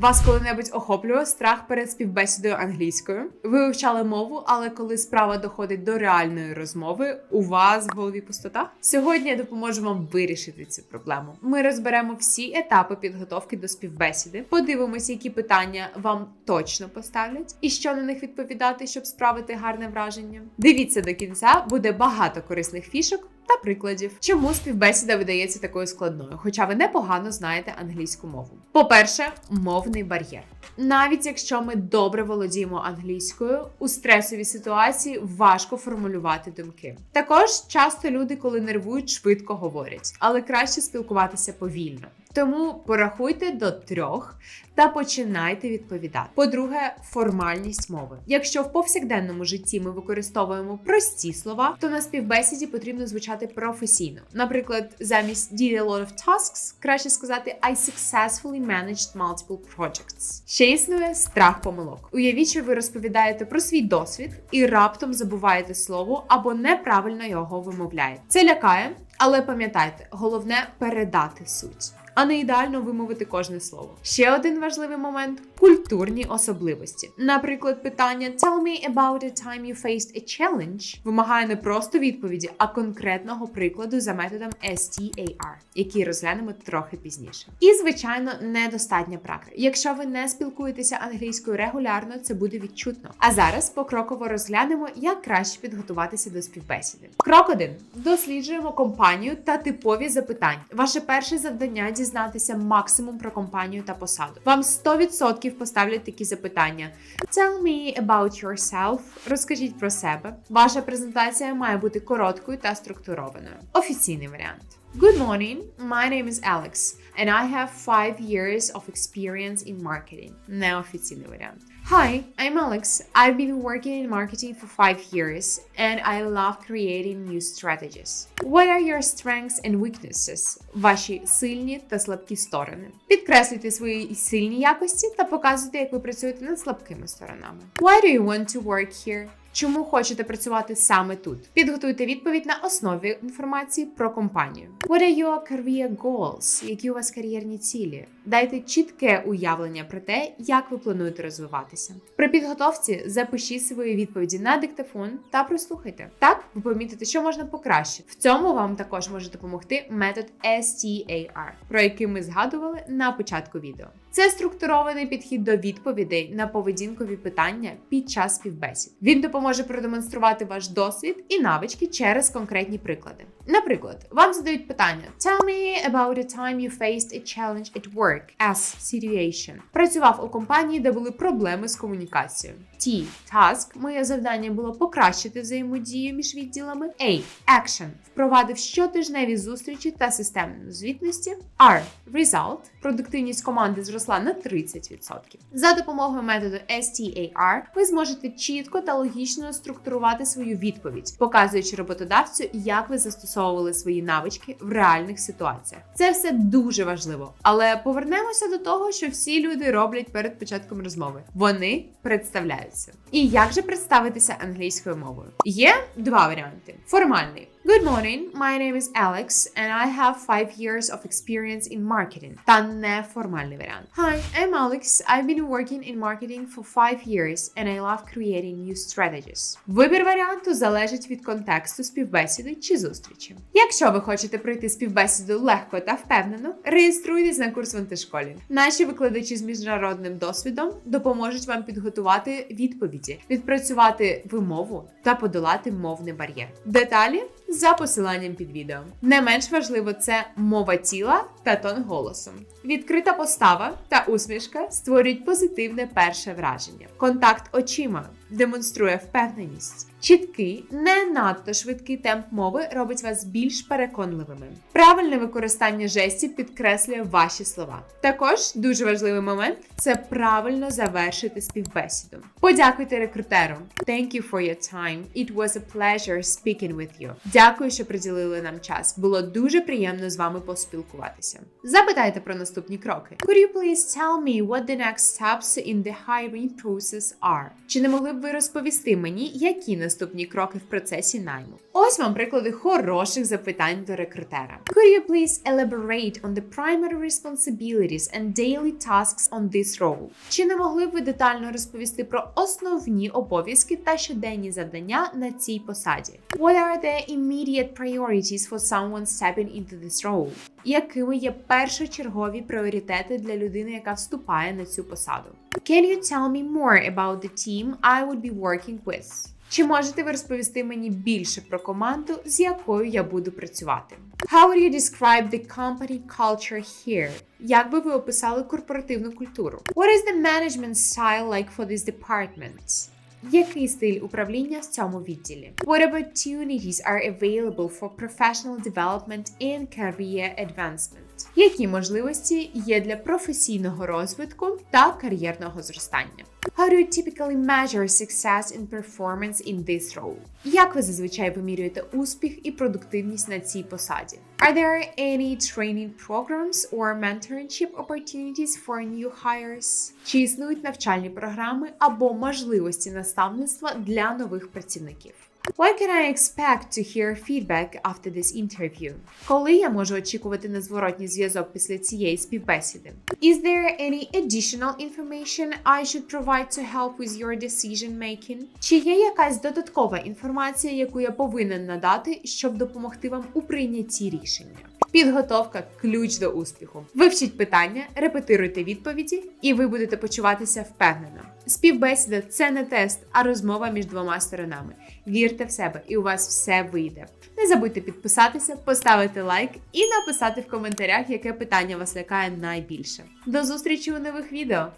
Вас коли-небудь охоплював страх перед співбесідою англійською? Ви вивчали мову, але коли справа доходить до реальної розмови, у вас в голові пустота? Сьогодні я допоможу вам вирішити цю проблему. Ми розберемо всі етапи підготовки до співбесіди, подивимося, які питання вам точно поставлять, і що на них відповідати, щоб справити гарне враження. Дивіться до кінця, буде багато корисних фішок та прикладів, чому співбесіда видається такою складною, хоча ви непогано знаєте англійську мову. По-перше, мовний бар'єр. Навіть якщо ми добре володіємо англійською, у стресовій ситуації важко формулювати думки. Також часто люди, коли нервують, швидко говорять, але краще спілкуватися повільно. Тому порахуйте до трьох та починайте відповідати. По-друге, формальність мови. Якщо в повсякденному житті ми використовуємо прості слова, то на співбесіді потрібно звучати професійно. Наприклад, замість did a lot of tasks краще сказати I successfully managed multiple projects. Ще існує страх помилок. Уявіть, що ви розповідаєте про свій досвід і раптом забуваєте слово або неправильно його вимовляєте. Це лякає, але пам'ятайте, головне передати суть. А не ідеально вимовити кожне слово. Ще один важливий момент культурні особливості. Наприклад, питання Tell me about a time you faced a challenge вимагає не просто відповіді, а конкретного прикладу за методом STAR, який розглянемо трохи пізніше. І, звичайно, недостатня практика. Якщо ви не спілкуєтеся англійською регулярно, це буде відчутно. А зараз покроково розглянемо, як краще підготуватися до співбесіди. Крок 1. досліджуємо компанію та типові запитання. Ваше перше завдання дізнатися максимум про компанію та посаду. Вам 100% поставлять такі запитання: Tell me about yourself. Розкажіть про себе. Ваша презентація має бути короткою та структурованою. Офіційний варіант. Good morning. My name is Alex, and I have five years of experience in marketing. Неофіційний варіант. Hi, I'm Alex. I've been working in marketing for five years, and I love creating new strategies. What are your strengths and weaknesses? Ваші сильні та слабкі сторони. Підкреслюйте свої сильні якості та показуйте, як ви працюєте над слабкими сторонами. Why do you want to work here? Чому хочете працювати саме тут? Підготуйте відповідь на основі інформації про компанію. What are your career goals? Які у вас кар'єрні цілі? Дайте чітке уявлення про те, як ви плануєте розвиватися. При підготовці запишіть свої відповіді на диктофон та прослухайте. Так ви помітите, що можна покращити. В цьому вам також може допомогти метод STAR, про який ми згадували на початку відео. Це структурований підхід до відповідей на поведінкові питання під час співбесід. Він допоможе продемонструвати ваш досвід і навички через конкретні приклади. Наприклад, вам задають питання: Tell me about a time you faced a challenge at work as situation. Працював у компанії, де були проблеми з комунікацією. T. Task. Моє завдання було покращити взаємодію між відділами. A. Action. Впровадив щотижневі зустрічі та системну звітності. R. Result. Продуктивність команди зросла на 30%. За допомогою методу STAR ви зможете чітко та логічно структурувати свою відповідь, показуючи роботодавцю, як ви застосовували свої навички в реальних ситуаціях. Це все дуже важливо. Але повернемося до того, що всі люди роблять перед початком розмови. Вони представляються. І як же представитися англійською мовою? Є два варіанти: формальний. Good morning, my name is Alex, and I have five years of experience in marketing. Та неформальний варіант. Hi, I'm Alex. I've been working in marketing for five years, and I love creating new strategies. Вибір варіанту залежить від контексту співбесіди чи зустрічі. Якщо ви хочете пройти співбесіду легко та впевнено, реєструйтесь на курс в антишколі. Наші викладачі з міжнародним досвідом допоможуть вам підготувати відповіді, відпрацювати вимову та подолати мовний бар'єр. Деталі за посиланням під відео. Не менш важливо це мова тіла та тон голосу. Відкрита постава та усмішка створюють позитивне перше враження. Контакт очима демонструє впевненість. Чіткий, не надто швидкий темп мови робить вас більш переконливими. Правильне використання жестів підкреслює ваші слова. Також дуже важливий момент це правильно завершити співбесіду. Подякуйте рекрутеру. Thank you for your time. It was a pleasure speaking with you. Дякую, що приділили нам час. Було дуже приємно з вами поспілкуватися. Запитайте про наступні кроки. Could you please tell me what the next steps in the hiring process are? Чи не могли б ви розповісти мені, які наступні кроки в процесі найму? Ось вам приклади хороших запитань до рекрутера. Could you please elaborate on the primary responsibilities and daily tasks on this role? Чи не могли б ви детально розповісти про основні обов'язки та щоденні завдання на цій посаді? What are the immediate priorities for someone stepping into this role? Якими є першочергові пріоритети для людини, яка вступає на цю посаду? Can you tell me more about the team I would be working with? Чи можете ви розповісти мені більше про команду, з якою я буду працювати? How would you describe the company culture here? Як би ви описали корпоративну культуру? What is the management style like for this department? Який стиль управління в цьому відділі? What opportunities are available for professional development and career advancement? Які можливості є для професійного розвитку та кар'єрного зростання? How do you typically measure success and performance in this role? Як ви зазвичай вимірюєте успіх і продуктивність на цій посаді? Are there any training programs or mentorship opportunities for new hires? Чи існують навчальні програми або можливості наставництва для нових працівників? When can I expect to hear feedback after this interview? Коли я можу очікувати на зворотній зв'язок після цієї співбесіди? Is there any additional information I should provide to help with your decision making? Чи є якась додаткова інформація, яку я повинен надати, щоб допомогти вам у прийнятті рішення? Підготовка ключ до успіху. Вивчіть питання, репетируйте відповіді, і ви будете почуватися впевнено. Співбесіда це не тест, а розмова між двома сторонами. Вірте в себе, і у вас все вийде. Не забудьте підписатися, поставити лайк і написати в коментарях, яке питання вас лякає найбільше. До зустрічі у нових відео!